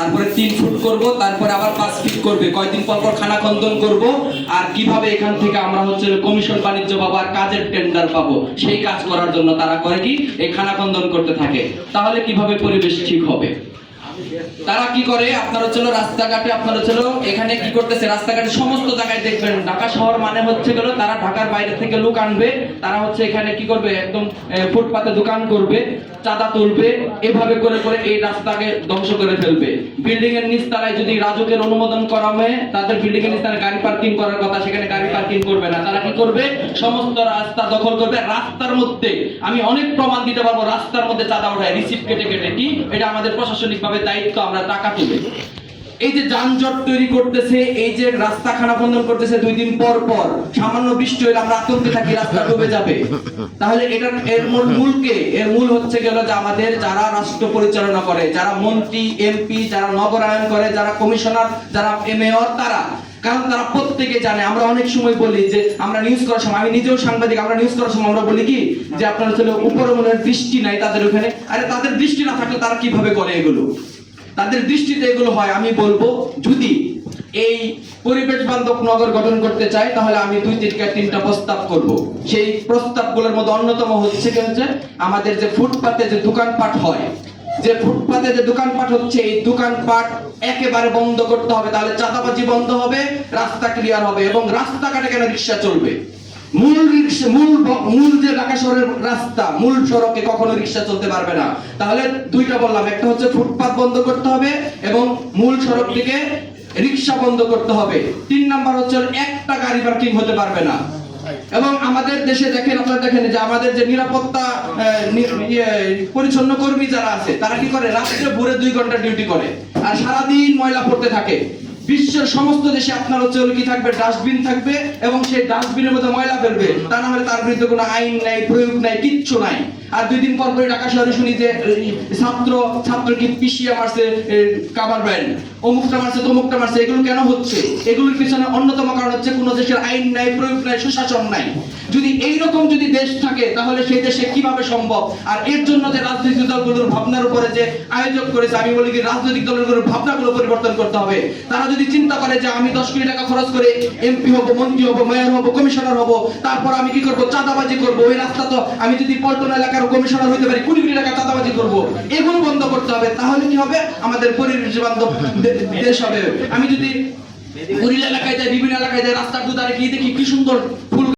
তারপরে তিন ফুট করব, তারপরে আবার পাঁচ ফিট করবে। কয়দিন পর পর খানা খন্দন করব। আর কীভাবে এখান থেকে আমরা হচ্ছে কমিশন বাণিজ্য পাবো আর কাজের টেন্ডার পাবো, সেই কাজ করার জন্য তারা করে কি? এই খানা খন্দন করতে থাকে। তাহলে কীভাবে পরিবেশ ঠিক হবে? তারা কি করে? আপনার হচ্ছিল রাস্তাঘাটে, আপনার হচ্ছিল এখানে কি করতেছে? রাস্তাঘাটে সমস্ত জায়গায় দেখবেন, ঢাকা শহর মানে হচ্ছে গেল তারা ঢাকার বাইরে থেকে লোক আনবে। তারা হচ্ছে এখানে কি করবে? একদম ফুটপাতে দোকান করবে। চাঁদা তুলবে, এভাবে করে করে এই রাস্তাকে ধ্বংস করে ফেলবে। বিল্ডিং এর নিচতলায় যদি রাজকের অনুমোদন করা হয়, তাদের বিল্ডিং এর নিচতলায় গাড়ি পার্কিং করার কথা, সেখানে গাড়ি পার্কিং করবে না। তারা কি করবে? সমস্ত রাস্তা দখল করবে। রাস্তার মধ্যে, আমি অনেক প্রমাণ দিতে পারব, রাস্তার মধ্যে চাঁদা ওঠায় রিসিপ্ট কেটে কেটে। কি? এটা আমাদের প্রশাসনিক ভাবে দায়িত্ব, আমরা টাকা তুলে এই যে যানজট তৈরি করতেছে, এই যে রাস্তা খানা বন্ধন করতেছে দুই দিন পর পর, সামান্য বৃষ্টি হলে আমরা আতঙ্কে থাকি, রাস্তা ডুবে যাবে। তাহলে এটার, এর মূল, মূলকে, এর মূল হচ্ছে গেল যে আমাদের যারা রাষ্ট্র পরিচালনা করে, যারা মন্ত্রী, এমপি, যারা নগরায়ন করে, যারা কমিশনার, যারা মেয়র, তারা। কারণ তারা প্রত্যেকে জানে, আমরা অনেক সময় বলি যে, আমরা নিউজ করার সময়, আমি নিজেও সাংবাদিক, আমরা নিউজ করার সময় আমরা বলি কি, যে আপনার উপরে মনে হয় দৃষ্টি নাই তাদের ওখানে। আরে তাদের দৃষ্টি না থাকলে তারা কীভাবে করে এগুলো? তাদের দৃষ্টিতে এগুলো হয়। আমি বলব, যদি এই পরিবেশ বান্ধব নগর গঠন করতে চাই তাহলে আমি দুই তিনটা তিনটা প্রস্তাব করব। সেই প্রস্তাবগুলোর মধ্যে অন্যতম হচ্ছে কি হচ্ছে আমাদের যে ফুটপাতে যে দোকানপাট হয়, যে ফুটপাতে যে দোকানপাট হচ্ছে, এই দোকানপাট একেবারে বন্ধ করতে হবে, তাহলে চাঁদাবাজি বন্ধ হবে, রাস্তা ক্লিয়ার হবে এবং রাস্তাঘাটে কেন রিক্সা চলবে? মূল মূল মূল যে ঢাকা রাস্তা মূল সড়কে কখনো রিক্সা চলতে পারবে না। তাহলে দুইটা বললাম। একটা হচ্ছে ফুটপাত বন্ধ করতে হবে এবং মূল সড়ক থেকে রিক্সা বন্ধ করতে হবে। তিন নাম্বার হচ্ছে একটা গাড়ি পার্কিং হতে পারবে না। এবং আমাদের দেশে দেখেন আপনারা দেখেন যে আমাদের যে নিরাপত্তা ইয়ে, পরিচ্ছন্ন কর্মী যারা আছে তারা কি করে? রাত্রে ভোরে দুই ঘণ্টা ডিউটি করে। আর সারাদিন ময়লা পড়তে থাকে। বিশ্বের সমস্ত দেশে আপনার হচ্ছে কি থাকবে? ডাস্টবিন থাকবে এবং সেই ডাস্টবিনের মধ্যে ময়লা ফেলবে। তা না হলে তার বিরুদ্ধে কোনো আইন নাই, প্রয়োগ নাই, কিচ্ছু নাই। আর দুই দিন পর পরে ঢাকা শহরে শুনি যে ছাত্র ছাত্রকে পিছিয়ে মারছে কাবার ব্যান্ড। অমুকটা মারছে, তমুকটা মারছে, এগুলো কেন হচ্ছে? এগুলোর পিছনে অন্যতম কারণ হচ্ছে কোনো দেশের আইন নাই, প্রয়োগ নাই, সুশাসন নাই। যদি এই রকম যদি দেশ থাকে, তাহলে সেই দেশে কীভাবে সম্ভব? আর এর জন্য যে রাজনৈতিক দলগুলোর ভাবনার উপরে যে আয়োজক করেছে, আমি বলি কি রাজনৈতিক দলগুলোর ভাবনাগুলো পরিবর্তন করতে হবে। তারা যদি চিন্তা করে যে আমি দশ কোটি টাকা খরচ করে এমপি হব, মন্ত্রী হব, মেয়র হব, কমিশনার হব, তারপর আমি কি করব? চাঁদাবাজি করব। ওই রাস্তা তো আমি যদি পল্টন এলাকার কমিশনার হইতে পারি কোটি কোটি টাকা চাঁদাবাজি করব, এগুলো বন্ধ করতে হবে, তাহলে কি হবে? আমাদের পরিবেশ বান্ধব দেশ হবে। আমি যদি কুড়িল এলাকায় যাই, বিভিন্ন এলাকায় যাই, রাস্তার দুধারে গিয়ে দেখি কি সুন্দর